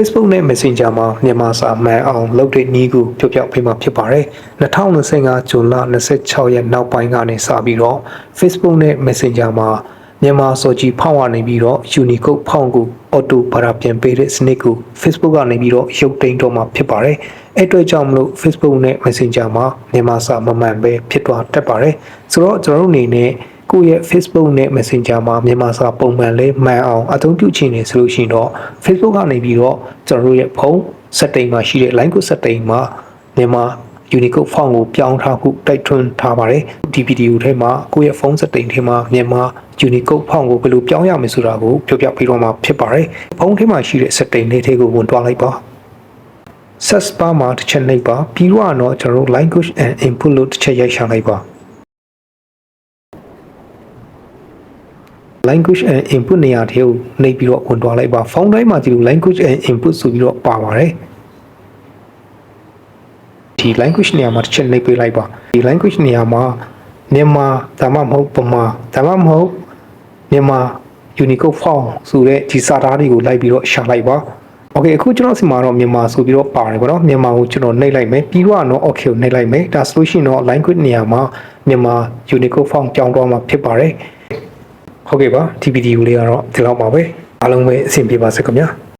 Facebook နဲ့ Messenger မှာမြန်မာစာမှန်အောင်လုပ်တဲ့နည်းကိုပြောပြပေးမှာဖြစ်ပါတယ်2025ဇွန်လ26ရက်နောက်ပိုင်းကနေစပြီးတော့ Facebook နဲ့ Messenger မှာမြန်မာစော်ကြီးဖောင်းကနေပြီးတော့ Unicode ဖောင်းကို auto ဘာသာပြန်ပေးတဲ့စနစ်ကို Facebook ကနေပြီးတော့ရုပ်သိမ်းတော့မှာဖြစ်ပါတယ်အဲ့အတွက်ကြောင့်မလို့ Facebook နဲ့ Messenger မှာမြန်မာစာမမှန်ပဲဖြစ်သွားတတ်ပါတယ်ဆိုတော့ကျွန်တော်တို့အနေနဲ့ ကိုယ့်ရဲ့ Facebook နဲ့ Messenger မှာမြန်မာစာပုံမှန်လေးမှန်အောင်အသုံးပြုချင်နေဆိုလို့ရှိရင်တော့ Facebook ကနေပြီးတော့ကျွန်တော်တို့ရဲ့ဖုန်း setting မှာရှိတဲ့ line code setting မှာမြန်မာ Unicode font ကိုပြောင်းထားဖို့တိုက်တွန်းထားပါတယ်ဒီဗီဒီယိုထဲမှာကိုယ့်ရဲ့ဖုန်း setting ထဲမှာမြန်မာ Unicode font ကိုဘယ်လိုပြောင်းရမလဲဆိုတာကိုပြောပြပေးတော့မှာဖြစ်ပါတယ်ဖုန်းထဲမှာရှိတဲ့ setting လေးတွေကိုဝင်သွားလိုက်ပါ search bar မှာတစ်ချက်နှိပ်ပါပြီးတော့တော့ကျွန်တော်တို့ language and input လို့တစ်ချက်ရိုက်ရှာလိုက်ပါ language and input နေရာထဲကိုနှိပ်ပြီးတော့ဝင်သွားလိုက်ပါ font တိုင်းမှာဒီလို language and input ဆိုပြီးတော့ပါပါတယ်ဒီ language နေရာမှာတစ်ချက်နှိပ်ပေးလိုက်ပါဒီ language နေရာမှာမြန်မာဒါမှမဟုတ်ဗမာဒါမှမဟုတ်မြန်မာ Unicode font ဆိုတဲ့ဒီစာသားတွေကိုလိုက်ပြီးတော့ရှာလိုက်ပါ Okay အခုကျွန်တော်စီမှာတော့မြန်မာဆိုပြီးတော့ပါတယ်ပေါ့နော်မြန်မာကိုကျွန်တော်နှိပ်လိုက်မယ်ပြီးတော့တော့ okay ကိုနှိပ်လိုက်မယ်ဒါဆိုလို့ရှိရင်တော့ language နေရာမှာမြန်မာ Unicode font ပြောင်းတော့မှာဖြစ်ပါတယ် ဟုတ်ကဲ့ပါဒီဗီဒီယိုလေးကတော့ဒီလောက်ပါပဲအားလုံးပဲအဆင်ပြေပါစေခင်ဗျာ